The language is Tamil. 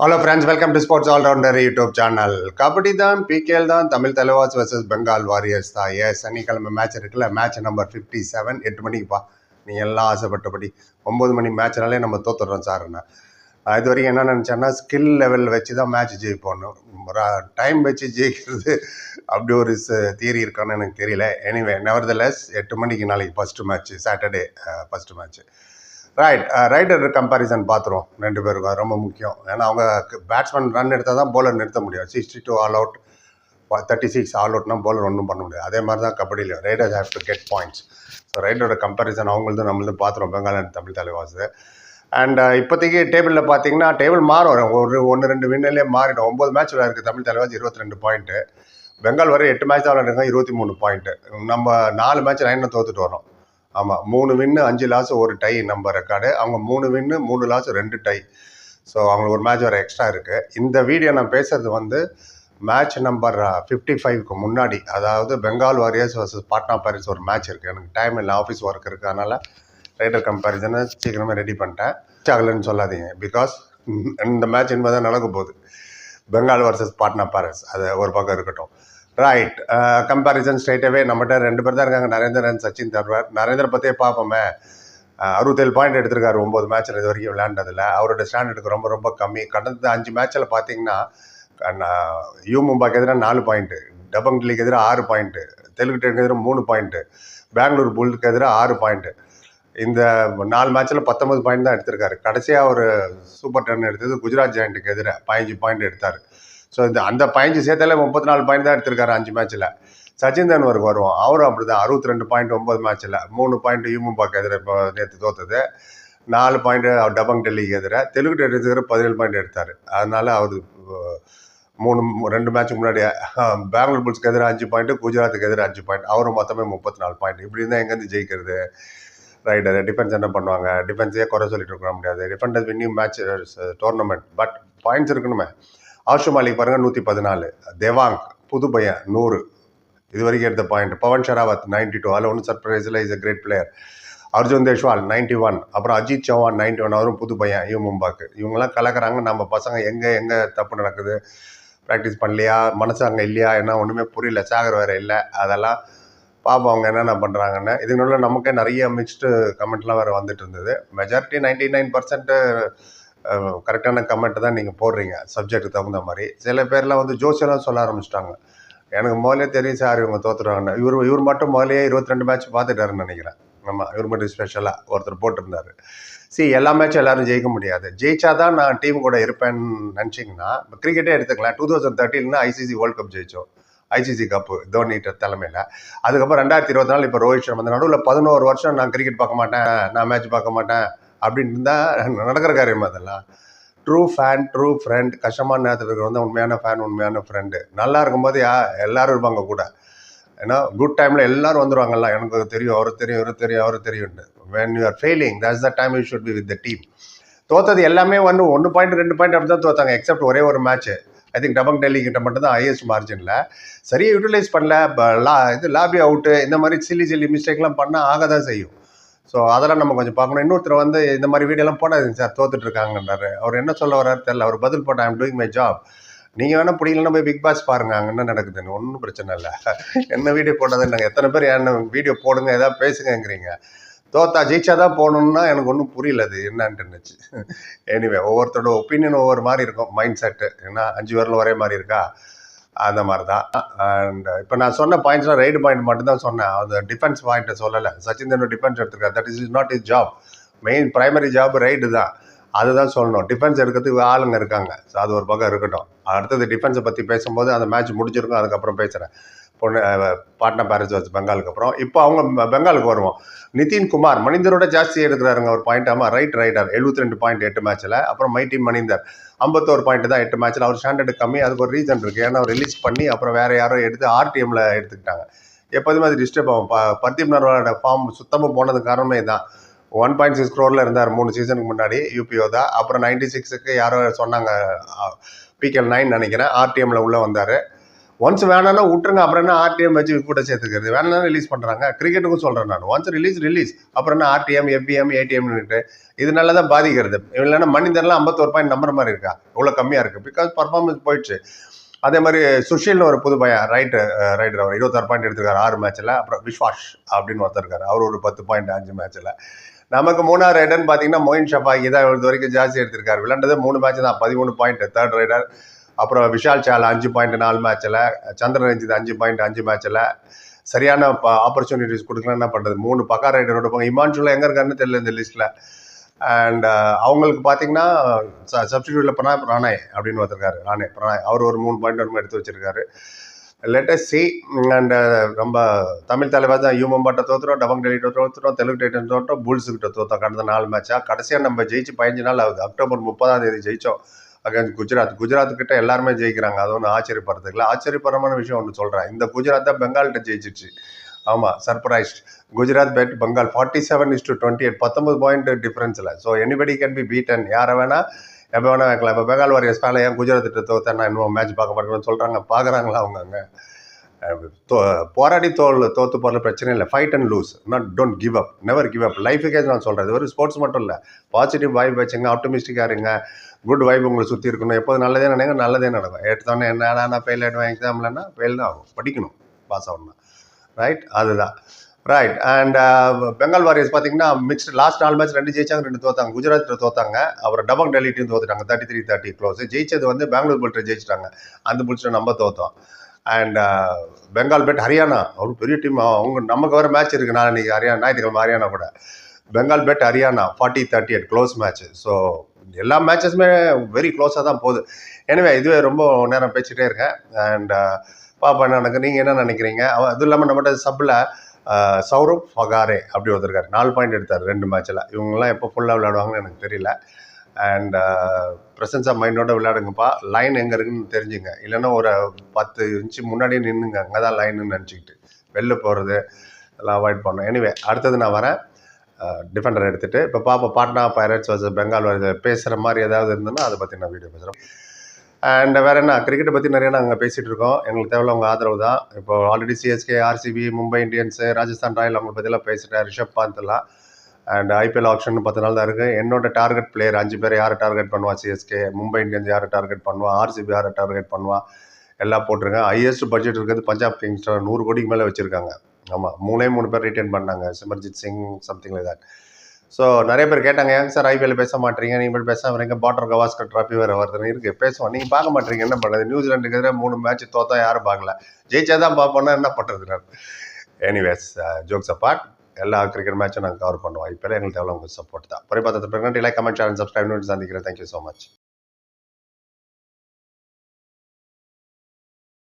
Hello friends welcome to sports allrounder YouTube channel kabaddi தான் பிகேஎல் தான் தமிழ் தலைவாஸ் வர்சஸ் பெங்கால் வாரியர்ஸ் தான். ஏ சனிக்கிழமை மேட்ச் இருக்குல்ல மேட்ச் நம்பர் ஃபிஃப்டி செவன் எட்டு மணிக்குப்பா நீங்கள் எல்லாம் ஆசைப்பட்டபடி ஒம்பது மணி மேட்ச்னாலே நம்ம தோத்துடுறோம் சார் நான் இது வரைக்கும் என்ன நினச்சேன்னா ஸ்கில் லெவல் வச்சு தான் மேட்ச் ஜெயிப்போம் டைம் வச்சு ஜெயிக்கிறது அப்படி ஒரு தியரி இருக்கான்னு எனக்கு தெரியல. எனிவே நெவர்தலெஸ் எட்டு மணிக்கு நாளைக்கு first match Saturday first match raid raider comparison பார்த்துருவோம் ரெண்டு பேருக்கும் ரொம்ப முக்கியம். ஏன்னா அவங்க பேட்ஸ்மேன் ரன் எடுத்தால் தான் போலர் நிறுத்த முடியும். Sixty two all out thirty six all அவுட்னா bowler ஒன்றும் பண்ண முடியாது. அதே மாதிரி தான் கபடியிலையும் raiders have to get points so ரைடரோட comparison அவங்களது நம்மளும் பார்த்துருவோம் Bengal and Tamil Thalaivas. And uh, இப்போதைக்கு டேபிளில் பார்த்தீங்கன்னா டேபிள் மாறும். ஒரு ஒன்று ரெண்டு வின்னிலே மாறிடும். ஒம்பது மேட்ச்சில் இருக்குது தமிழ் தலைவாஸ் இருபத்தி ரெண்டு பாயிண்ட்டு பெங்கால் வரை எட்டு மேட்ச் தான் விளையாடுங்க இருபத்தி மூணு பாயிண்ட்டு நம்ம நாலு மேட்ச் நைனில் தோத்துட்டு வரோம் ஆமாம் மூணு வின்னு அஞ்சு லாஸ் ஒரு டை நம்ம ரெக்கார்டு அவங்க மூணு வின்னு மூணு லாஸ் ரெண்டு டை ஸோ அவங்களுக்கு ஒரு மேட்ச் வேறு எக்ஸ்ட்ரா இருக்குது இந்த வீடியோ நான் பேசுறது வந்து மேட்ச் நம்பர் ஃபிஃப்டி ஃபைவ்க்கு முன்னாடி அதாவது Bengal Warriors versus Patna Pirates ஒரு மேட்ச் இருக்குது எனக்கு டைம் இல்லை ஆஃபீஸ் ஒர்க் இருக்குது அதனால் ரைடர் கம்பேரிசனை சீக்கிரமே ரெடி பண்ணிட்டேன். ஆகலைன்னு சொல்லாதீங்க. பிகாஸ் இந்த மேட்ச் இனிமேல் தான் நடக்க போகுது. பெங்கால் வர்சஸ் பாட்னா பாரிஸ் அது ஒரு பக்கம் இருக்கட்டும். ரைட் கம்பேரிசன் ஸ்ட்ரைட்டாகவே நம்மகிட்ட ரெண்டு பேர் தான் இருக்காங்க. நரேந்திரன் சச்சின் தர்வர். நரேந்திர பற்றியே பார்ப்போமே. Uh, அறுபத்தேழு பாயிண்ட் எடுத்திருக்காரு. ஒம்பது மேட்ச்சில் இது வரைக்கும் விளையாண்டதில். அவரோட ஸ்டாண்டர்டுக்கு ரொம்ப ரொம்ப கம்மி. கடந்த அஞ்சு மேட்ச்சில் பார்த்தீங்கன்னா யூ மும்பாக்கு எதிராக நாலு பாயிண்ட்டு டபங் டெல்லிக்கு எதிராக ஆறு பாயிண்ட்டு தெலுங்கு டெலுக்கு எதிராக மூணு பாயிண்ட்டு பெங்களூர் புல்லுக்கு எதிராக ஆறு பாயிண்ட்டு இந்த நாலு மேட்ச்சில் பத்தொம்பது பாயிண்ட் தான் எடுத்திருக்காரு. கடைசியாக ஒரு சூப்பர் டென் எடுத்தது குஜராத் ஜெயண்ட்டுக்கு எதிராக பதினஞ்சு பாயிண்ட் எடுத்தார். ஸோ இந்த அந்த பயஞ்சு சேர்த்தாலே முப்பத்தி நாலு பாயிண்ட் தான் எடுத்திருக்காரு அஞ்சு மேட்ச்சில் சச்சின் தன்வருக்கு வருவோம் அவரும் அப்படி தான் அறுபத்தி ரெண்டு பாயிண்ட் ஒம்பது மேட்ச்சில் மூணு பாயிண்ட் யூமும்பாக்கு எதிராக இப்போ நேற்று தோத்தது. நாலு பாயிண்ட் டபங் டெல்லிக்கு எதிராக தெலுங்கு எடுத்துக்கிற பதினேழு பாயிண்ட் எடுத்தார். அதனால் அவர் மூணு ரெண்டு மேட்ச்சுக்கு முன்னாடி பெங்களூர் புல்ஸ்க்கு எதிராக அஞ்சு பாயிண்ட் குஜராத்துக்கு எதிராக அஞ்சு பாயிண்ட் அவரும் மொத்தமே முப்பத்தி நாலு பாயிண்ட் இப்படி இருந்தால் எங்கேருந்து ஜெயிக்கிறது? ரைடர் டிஃபென்ஸ் என்ன பண்ணுவாங்க? டிஃபென்ஸே குறை சொல்லிட்டு இருக்க முடியாது. Defenders winning match tournament but points இருக்கணுமே. ஆஷு மாலிக் பாருங்க நூற்றி பதினாலு தேவாங் புது பையன் நூறு. இது வரைக்கும் எடுத்த point Pawan Sehrawat ninety two அதில் ஒன்றும் சர்ப்ரைஸில் is a great player Arjun Deshwal ninety one அப்புறம் அஜித் சௌஹான் நைன்டி ஒன் அவரும் புது பையன் இவன் மும்பாக்கு. இவங்கெல்லாம் கலக்குறாங்க நம்ம பசங்க எங்கே எங்கே தப்பு நடக்குது? ப்ராக்டிஸ் பண்ணலையா? மனசு அங்கே இல்லையா? என்ன ஒன்றுமே புரியல. சாகர் வேறு இல்லை. அதெல்லாம் பார்ப்போம் அவங்க என்னென்ன பண்ணுறாங்கன்னு இதுக்கு நமக்கே நிறைய மிக்ஸ்டு கமெண்ட்லாம் வேறு வந்துட்டு இருந்தது. மெஜாரிட்டி நைன்டி நைன் பர்சன்ட்டு கரெக்டான கமெண்ட் தான் நீங்கள் போடுறீங்க சப்ஜெக்ட்டுக்கு தகுந்த மாதிரி. சில பேர்லாம் வந்து ஜோசியெல்லாம் சொல்ல ஆரம்பிச்சிட்டாங்க. எனக்கு முதலே தெரியும் சார் இவங்க தோத்துருவாங்கன்னு இவர் இவர் மட்டும் முதலே இருபத்தி ரெண்டு மேட்ச் பார்த்துட்டாருன்னு நினைக்கிறேன். ஆமாம் இவர் மட்டும் ஸ்பெஷலாக ஒருத்தர் போட்டிருந்தாரு. சி எல்லா மேட்சும் எல்லாரும் ஜெயிக்க முடியாது. ஜெயிச்சா தான் நான் டீம் கூட இருப்பேன்னு நினச்சிங்கன்னா இப்போ கிரிக்கெட்டே எடுத்துக்கலாம். டூ தௌசண்ட் தேர்ட்டின்னா ஐசிசி வேர்ல்ட் கப் ஜெயிச்சோம். ஐசிசி கப்பு தோனி தலைமையில். அதுக்கப்புறம் ரெண்டாயிரத்தி இருபத்தி நாலு இப்போ ரோஹித் சர்மா இந்த நடுவில் பதினோரு வருஷம் நான் கிரிக்கெட் பார்க்க மாட்டேன். நான் மேட்ச் பார்க்க மாட்டேன். அப்படின்னு இருந்தால் நடக்கிற காரியம் அதெல்லாம். ட்ரூ ஃபேன் ட்ரூ ஃப்ரெண்ட் கஷ்டமான நேரத்தில் இருக்கிற வந்து உண்மையான ஃபேன் உண்மையான ஃப்ரெண்டு நல்லா இருக்கும்போது யா எல்லோரும் இருப்பாங்க கூட. ஏன்னா குட் டைமில் எல்லோரும் வந்துடுவாங்கல்ல எனக்கு தெரியும் அவர் தெரியும் இவர் தெரியும் அவர் தெரியும்னு when you are failing that's the time you should be with the team தோத்தது எல்லாமே ஒன்று ஒன்று பாயிண்ட் ரெண்டு பாயிண்ட் அப்படி தான் தோத்தாங்க எக்ஸப்ட் ஒரே ஒரு match I think Dabang Delhi கிட்ட மட்டும் தான் ஹையஸ்ட் மார்ஜினில் சரியாக யூட்டிலைஸ் பண்ணல லா இது லாபி அவுட்டு இந்த மாதிரி சில்லி சில்லி மிஸ்டேக்லாம் பண்ணால் ஆக தான் செய்யும். ஸோ அதெல்லாம் நம்ம கொஞ்சம் பார்க்கணும். இன்னொருத்தர் வந்து இந்த மாதிரி வீடியோலாம் போடாதீங்க சார் தோத்துட்டு இருக்காங்கன்றாரு அவர் என்ன சொல்ல வர்றாரு தெரியல. அவர் பதில் போட்ட ஐம் டூயிங் மை ஜாப் நீங்கள் வேணால் பிடிக்கலன்னா போய் பிக் பாஸ் பாருங்க அங்கே என்ன நடக்குதுன்னு. ஒன்றும் பிரச்சனை இல்லை. என்ன வீடியோ போடாதுன்னு எத்தனை பேர் என்ன வீடியோ போடுங்க ஏதாவது பேசுங்கங்கிறீங்க. தோத்தா ஜெயிச்சா தான் போகணுன்னா எனக்கு ஒன்றும் புரியல அது என்னன்ட்டு இருந்துச்சு எனிவே ஒவ்வொருத்தரோட ஒப்பீனியன் ஒவ்வொரு மாதிரி இருக்கும். மைண்ட் செட்டு ஏன்னா அஞ்சு பேரில் ஒரே மாதிரி இருக்கா? அந்த மாதிரி தான் அண்ட் இப்போ நான் சொன்ன பாயிண்ட்ஸ்லாம் ரைடு பாயிண்ட் மட்டும்தான் சொன்னேன். அந்த டிஃபென்ஸ் பாயிண்ட்டை சொல்லலை. Sachin Tendulkar defence எடுத்துருக்காரு. That is is not is job main primary job raid தான். அதுதான் சொல்லணும். டிஃபென்ஸ் எடுக்கிறதுக்கு ஆளுங்க இருக்காங்க. ஸோ அது ஒரு பக்கம் இருக்கட்டும். அடுத்தது டிஃபென்ஸை பற்றி பேசும்போது அந்த மேட்ச் முடிஞ்சிருக்கும். அதுக்கப்புறம் பேசுகிறேன் பொண்ணு பார்ட்னர் பாட்னா வச்சு பெங்காலுக்கு அப்புறம் இப்போ அவங்க பெங்காலுக்கு வருவோம். நிதின் குமார் மனிதரோட ஜாஸ்தி எடுக்கிறாருங்க ஒரு பாயிண்ட் ஆமாம் ரைட் ரைடர் எழுபத்தி ரெண்டு பாயிண்ட் எட்டு மேட்ச்சில் அப்புறம் மைட்டி டீம் மனிதர் ஐம்பத்தோரு பாயிண்ட் தான் எட்டு மேட்ச்சில் அவர் ஸ்டாண்டர்டு கம்மி அதுக்கு ஒரு ரீசன் இருக்குது ஏன்னா அவர் ரிலீஸ் பண்ணி அப்புறம் வேறு யாரோ எடுத்து ஆர்டிஎம்ல எடுத்துக்கிட்டாங்க. எப்போதுமே அது டிஸ்டர்ப் ஆகும். பர்தீப் நர்வாலோட ஃபார்ம் சுத்தமாக போனது காரணமே தான் ஒன் பாயிண்ட் சிக்ஸ் க்ரோரில் இருந்தார் மூணு சீசனுக்கு முன்னாடி யூபிஓ தான். அப்புறம் நைன்டி சிக்ஸுக்கு யாரோ சொன்னாங்க பிகேஎல் நைன் நினைக்கிறேன் ஆர்டிஎம்ல உள்ளே வந்தார். ஒன்ஸ் வேணாம்னா விட்டுருங்க அப்புறம் என்ன ஆர்டிஎம் வச்சு கூட சேர்த்துக்கிறது. வேணாம் ரிலீஸ் பண்ணுறாங்க கிரிக்கெட்டுக்கும் சொல்கிறேன் நான். ஒன்ஸ் ரிலீஸ் ரிலீஸ் அப்புறம் என்ன ஆர்டிஎம் எஃபிஎம் ஏடிஎம்னுட்டு இதனால தான் பாதிக்கிறது. இல்லைன்னா மனிதர்லாம் ஐம்பத்தோரு பாயிண்ட் நம்பர் மாதிரி இருக்கா? இவ்வளோ கம்மியாக இருக்குது பிகாஸ் பர்ஃபார்மன்ஸ் போயிடுச்சு. அதே மாதிரி சுஷில்னு ஒரு புது பையன் ரைட்டு ரைட்டர் அவர். இருபத்தாறு பாயிண்ட் எடுத்திருக்காரு ஆறு மேட்ச்சில் அப்புறம் விஸ்வாஷ் அப்படின்னு ஒருத்தருக்காரு அவர் ஒரு பத்து பாயிண்ட் அஞ்சு மேட்ச்சில் நமக்கு மூணாவது ரைடர்னு பார்த்தீங்கன்னா மொயின் ஷபாகி தான் இது வரைக்கும் ஜாஸ்தி எடுத்திருக்காரு. விளாண்டது மூணு மேட்ச் தான். பதிமூணு பாயிண்ட் தேர்ட் ரைடர் அப்புறம் விஷால் சால் அஞ்சு பாயிண்ட் நாலு மேட்ச்சில் சந்திர ரஞ்சித் அஞ்சு பாயிண்ட் அஞ்சு மேட்ச்சில் சரியான ஆப்பர்ச்சுனிட்டிஸ் கொடுக்கலாம் என்ன பண்ணுறது மூணு பக்கா ரைடர் எடுப்பாங்க இமான்சுல எங்கே இருக்காருன்னு தெரியல இந்த லிஸ்ட்டில் அண்ட் அவங்களுக்கு பார்த்தீங்கன்னா சப்ஸ்டியூட்டில் பண்ணால் பிரணாய் அப்படின்னு ஒருத்தருக்காரு ராணே பிரணாய். அவர் ஒரு மூணு பாயிண்ட் ஒன்று எடுத்து வச்சிருக்காரு. லேட்டஸ்ட் சி அண்ட் நம்ம தமிழ் தலைவர் தான். யூமம்பாட்டை தோத்துறோம் டபங் டெலிட்ட தோத்துறோம் தெலுங்கு டைட்டன் தோற்றோம் புல்ஸுக்கிட்ட தோத்தோம் கடந்த நாலு மேட்சாக கடைசியாக நம்ம ஜெயிச்சு பதினஞ்சு நாள் ஆகுது. அக்டோபர் முப்பதாம் தேதி ஜெயிச்சோம். அகேன்ஸ்ட் குஜராத். குஜராத் கிட்ட எல்லாருமே ஜெயிக்கிறாங்க. அது ஒன்றும் ஆச்சரியப்படுறதுக்கு இல்லை. ஆச்சரியப்படுறமான விஷயம் ஒன்று சொல்கிறேன் இந்த குஜராத் தான் பெங்கால்கிட்ட ஜெயிச்சிச்சு. ஆமாம் surprised Gujarat beat Bengal forty seven is to twenty eight பத்தொம்பது point டிஃப்ரென்ஸில் so anybody can be beaten யாரை வேணால் எப்போ வேணால் வைக்கலாம். இப்போ பெங்கால் வாரியர்ஸ் மேலே ஏன் குஜராத் கிட்ட தோத்தேன் நான் இன்னும் மேட்ச் பார்க்க மாட்டேன்னு சொல்கிறாங்க பார்க்குறாங்களா அவங்க அங்கே? போராடி தோல் தோத்து போகிற பிரச்சனை இல்லை. Fight and lose not don't give up never give up லைஃபுக்கே நான் சொல்கிறேன் இது ஒரு ஸ்போர்ட்ஸ் மட்டும் இல்லை. பாசிட்டிவ் வைப் வச்சுங்க ஆப்டமிஸ்டிக்காக இருங்க. குட் வைப் உங்களை சுற்றி இருக்கணும். எப்போது நல்லதே நினைங்க நல்லதே நடக்கும். எடுத்தோன்னே என்ன நான் ஃபெயில் ஆகிடுவேன் எக்ஸாம்லன்னா ஃபெயில் தான் ஆகும். படிக்கணும். பாஸ் ஆகணும்னா. ரைட் அதுதான். ரைட் அண்ட் பெங்கால் வாரியர்ஸ் பார்த்தீங்கன்னா மிக்ஸ்ட் லாஸ்ட் நாலு மேட்ச் ரெண்டு ஜெயிச்சாங்க ரெண்டு தோத்தாங்க. குஜராத்தில் தோத்தாங்க. அப்புறம் டபங் டெல்லிட்டையும் தோத்துட்டாங்க. தேர்ட்டி த்ரீ தேர்ட்டி க்ளோஸ் ஜெயிச்சது வந்து பெங்களூர் புல்ட்டை ஜெயிச்சிட்டாங்க. அந்த புல்ட்டை நம்ம தோத்தோம். அண்ட் பெங்கால் பேட் ஹரியானா ஒரு பெரிய டீம் அவங்க நமக்கு வர மேட்ச் இருக்குது நான் இன்னைக்கு ஹரியானா ஞாயிற்றுக்கிழமை ஹரியானா கூட. Bengal beat Haryana forty thirty eight close match so எல்லா மேட்சஸுமே வெரி க்ளோஸாக தான் போகுது. எனவே இதுவே ரொம்ப நேரம் பேசிகிட்டே இருக்கேன். அண்ட் uh, பாப்பா என்ன எனக்கு நீங்கள் என்ன நினைக்கிறீங்க? அதுவும் இல்லாமல் நம்மகிட்ட சப்பில் uh, சௌரவ் ஃபகாரே அப்படி ஒருத்தருக்காரு நாலு பாயிண்ட் எடுத்தார் ரெண்டு மேட்ச்சில் இவங்கெல்லாம் எப்போ ஃபுல்லாக விளையாடுவாங்கன்னு எனக்கு தெரியல. அண்ட் ப்ரெசன்ஸ் ஆஃப் மைண்டோட விளையாடுங்கப்பா. லைன் எங்கே இருக்குன்னு தெரிஞ்சுங்க. இல்லைன்னா ஒரு பத்து இன்ச்சு முன்னாடியே நின்றுங்க அங்கே தான் லைன்னு நினச்சிக்கிட்டு. வெளில போகிறது எல்லாம் அவாய்ட் பண்ணோம் எனிவே அடுத்தது நான் வரேன். டிஃபெண்டர் எடுத்துகிட்டு இப்போ பாப்பா பாட்னா பைரட்ஸ் வர்சஸ் பெங்கால் பேசுகிற மாதிரி ஏதாவது இருந்ததுன்னா அதை பற்றி நான் வீடியோ பேசுகிறேன் அண்ட் வேறு என்ன? கிரிக்கெட்டை பற்றி நிறைய நாங்கள் பேசிகிட்டு இருக்கோம். எங்களுக்கு தேவையில்ல உங்கள் ஆதரவு தான். இப்போ already CSK RCB Mumbai Indians Rajasthan Royal அவங்க பற்றிலாம் பேசிட்டேன். Rishabh Pant and IPL option பத்து நாள் தான் இருக்குது என்னோட டார்கெட் பிளேயர் அஞ்சு பேர் யாரை டார்கெட் பண்ணுவா? சிஎஸ்கே மும்பை இந்தியன்ஸ் யாரை டார்கெட் பண்ணுவா? ஆர்சிபி யாரை டார்கெட் பண்ணுவா? எல்லாம் போட்டிருக்கேன் ஹையஸ்ட் பட்ஜெட் இருக்கிறது பஞ்சாப் கிங்ஸ் நூறு கோடிக்கு மேலே வச்சுருக்காங்க. ஆமாம் மூணே மூணு பேர் ரிட்டர்ன் பண்ணாங்க. Simarjeet Singh something like that so நிறைய பேர் கேட்டாங்க ஏங்க சார் ஐபிஎல் பேச மாட்டீங்க? நீங்கள் பேச வரீங்க பாட்டர் கவாஸ்கர் ட்ராஃபி வேறு வருதுன்னு இருக்குது பேசுவோம். நீங்கள் பார்க்க மாட்டீங்க. என்ன பண்ணுறது நியூசிலாண்டுக்கு எதிராக மூணு மேட்ச் தோத்தா யாரும் பார்க்கல. ஜெயிச்சா தான் பார்ப்போன்னா என்ன பண்ணுறது நான் எனிவேஸ் ஜோக்ஸ் அப்பார்ட் எல்லா கிரிக்கெட் மேட்சும் நாங்கள் கவர் பண்ணுவோம். ஐபிஎல் எங்களுக்கு தேவை உங்கள் சப்போர்ட் தான். பரிபாத்தத்தை பிறகு லைக் கமெண்ட் சேனல் சப்ஸ்கிரைப் சந்திக்கிறேன். Thank you so much